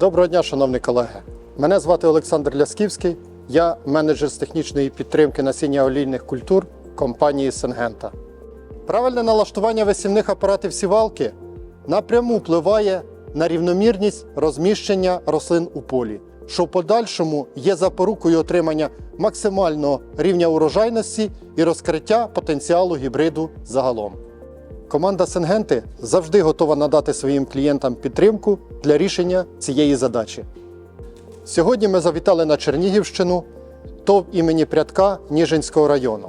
Доброго дня, шановні колеги. Мене звати Олександр Лясківський. Я менеджер з технічної підтримки насіння олійних культур компанії Сенгента. Правильне налаштування висівних апаратів сівалки напряму впливає на рівномірність розміщення рослин у полі, що в подальшому є запорукою отримання максимального рівня урожайності і розкриття потенціалу гібриду загалом. Команда Сенгенти завжди готова надати своїм клієнтам підтримку для рішення цієї задачі. Сьогодні ми завітали на Чернігівщину, ТОВ імені Прядка Ніжинського району.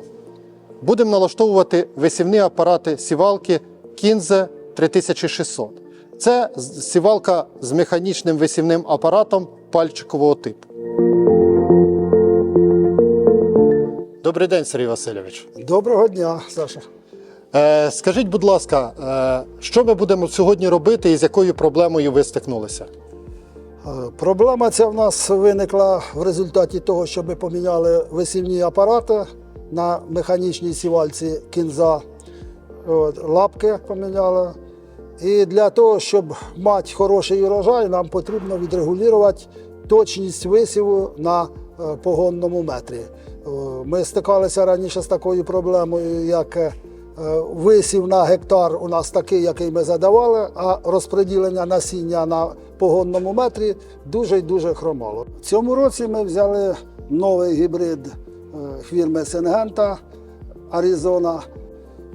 Будемо налаштовувати висівні апарати сівалки Кінзе 3600. Це сівалка з механічним висівним апаратом пальчикового типу. Добрий день, Сергій Васильович. Доброго дня, Саша. Е, скажіть, будь ласка, е, що ми будемо сьогодні робити і з якою проблемою ви стикнулися? Е, Проблема ця в нас виникла в результаті того, що ми поміняли висівні апарати на механічній сівальці кінза. От, лапки поміняли. І для того, щоб мати хороший урожай, нам потрібно відрегулювати точність висіву на погонному метрі. Ми стикалися раніше з такою проблемою, як висів на гектар у нас такий, який ми задавали, а розподілення насіння на погонному метрі дуже й дуже хромало. В цьому році ми взяли новий гібрид е, фірми Сенгента Аризона.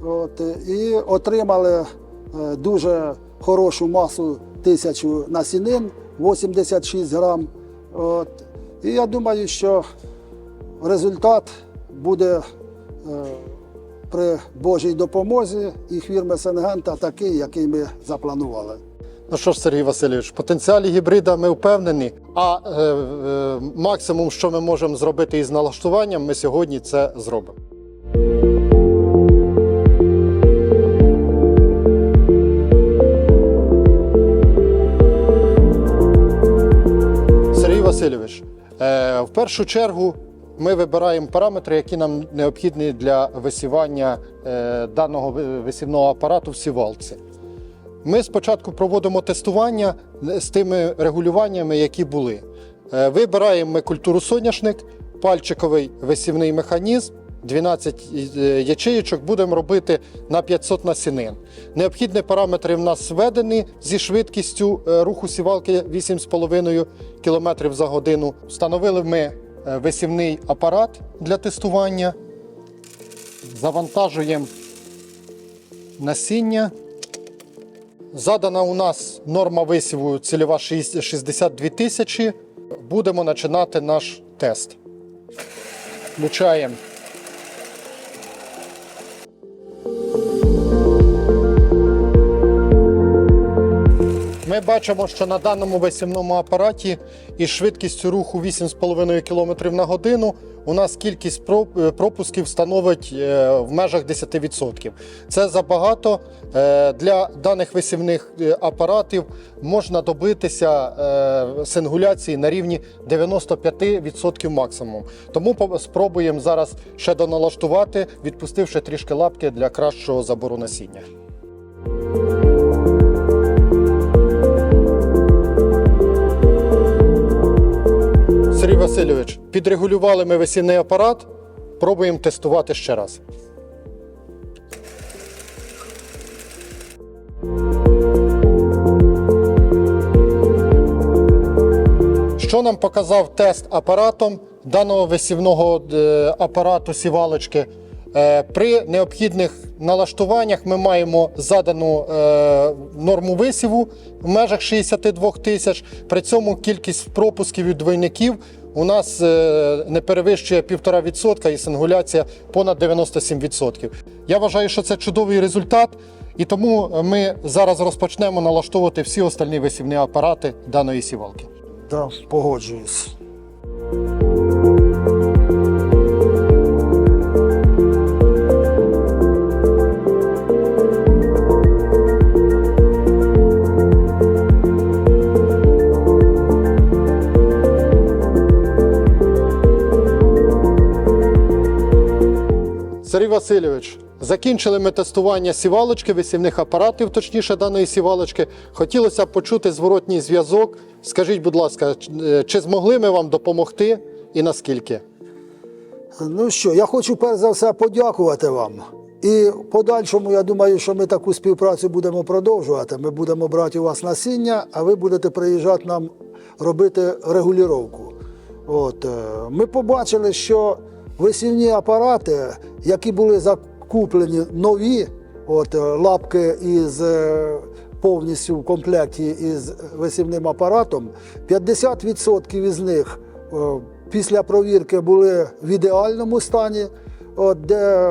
От, і отримали е, дуже хорошу масу тисячу насінин, 86 грам. От, і я думаю, що результат буде е, при Божій допомозі і фірми Сенгента такий, який ми запланували. Ну що ж, Сергій Васильович, потенціалі гібрида ми впевнені, а е, е, максимум, що ми можемо зробити із налаштуванням, ми сьогодні це зробимо. Сергій Васильович, е, в першу чергу ми вибираємо параметри, які нам необхідні для висівання е, даного висівного апарату в сівалці. Ми спочатку проводимо тестування з тими регулюваннями, які були. Е, Вибираємо ми культуру соняшник, пальчиковий висівний механізм, 12 е, ячеїчок будемо робити на 500 насінин. Необхідні параметри в нас введені зі швидкістю е, руху сівалки 8,5 км за годину. Встановили ми е, висівний апарат для тестування. Завантажуємо насіння. Задана у нас норма висіву цільова 62 тисячі. Будемо починати наш тест. Включаємо. Ми бачимо, що на даному висівному апараті із швидкістю руху 8,5 км на годину у нас кількість пропусків становить е, в межах 10%. Це забагато. Е, Для даних висівних е, апаратів можна добитися е, сингуляції на рівні 95% максимум. Тому спробуємо зараз ще доналаштувати, відпустивши трішки лапки для кращого забору насіння. Васильович, підрегулювали ми весільний апарат. Пробуємо тестувати ще раз. Що нам показав тест апаратом даного висівного е, апарату сівалочки? Е, При необхідних налаштуваннях ми маємо задану е, норму висіву в межах 62 тисяч. При цьому кількість пропусків від двойників у нас е, не перевищує 1,5% і сингуляція понад 97%. Я вважаю, що це чудовий результат, і тому ми зараз розпочнемо налаштовувати всі остальні висівні апарати даної сівалки. Да, погоджуюсь. Сергій Васильович, Закінчили ми тестування сівалочки, висівних апаратів, точніше даної сівалочки. Хотілося б почути зворотній зв'язок. Скажіть, будь ласка, е, чи змогли ми вам допомогти і наскільки? Ну що, я хочу перш за все подякувати вам. І в подальшому, я думаю, що ми таку співпрацю будемо продовжувати. Ми будемо брати у вас насіння, а ви будете приїжджати нам робити регулювання. От, е, ми побачили, що висівні апарати, які були закуплені нові, от, е, лапки із е, повністю в комплекті із висівним апаратом, 50% із них е, після провірки були в ідеальному стані, от, де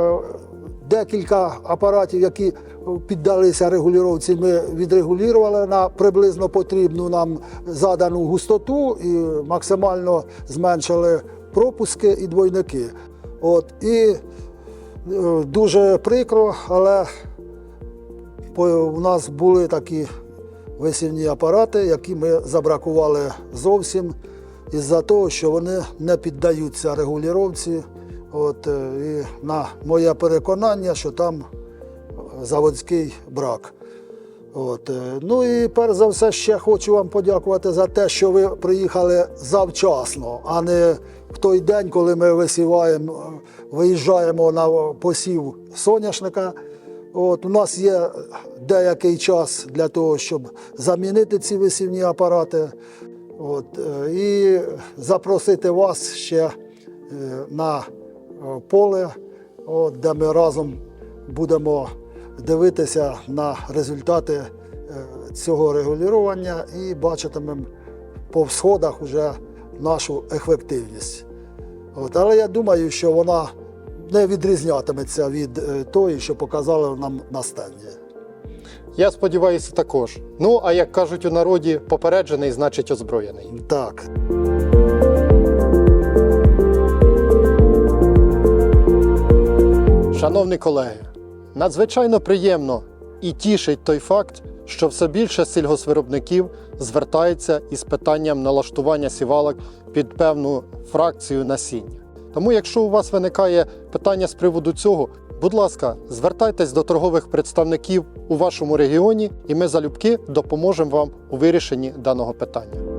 декілька апаратів, які піддалися регулювання, ми відрегулювали на приблизно потрібну нам задану густоту і максимально зменшили пропуски і двойники. От, і е, дуже прикро, але у нас були такі висівні апарати, які ми забракували зовсім із-за того, що вони не піддаються регулювання. От, е, і на моє переконання, що там заводський брак. От. е, Ну і перш за все ще хочу вам подякувати за те, що ви приїхали завчасно, а не в той день, коли ми висіваємо, виїжджаємо на посів соняшника. От, у нас є деякий час для того, щоб замінити ці висівні апарати. От, е, і запросити вас ще е, на поле, от, де ми разом будемо дивитися на результати е, цього регулювання і бачитимемо по всходах вже нашу ефективність. От, але я думаю, що вона не відрізнятиметься від е, тої, що показали нам на стенді. Я сподіваюся, також. Ну, а як кажуть у народі, попереджений значить озброєний. Так. Шановні колеги, надзвичайно приємно і тішить той факт, що все більше сільгосвиробників звертається із питанням налаштування сівалок під певну фракцію насіння. Тому, якщо у вас виникає питання з приводу цього, будь ласка, звертайтесь до торгових представників у вашому регіоні, і ми залюбки допоможемо вам у вирішенні даного питання.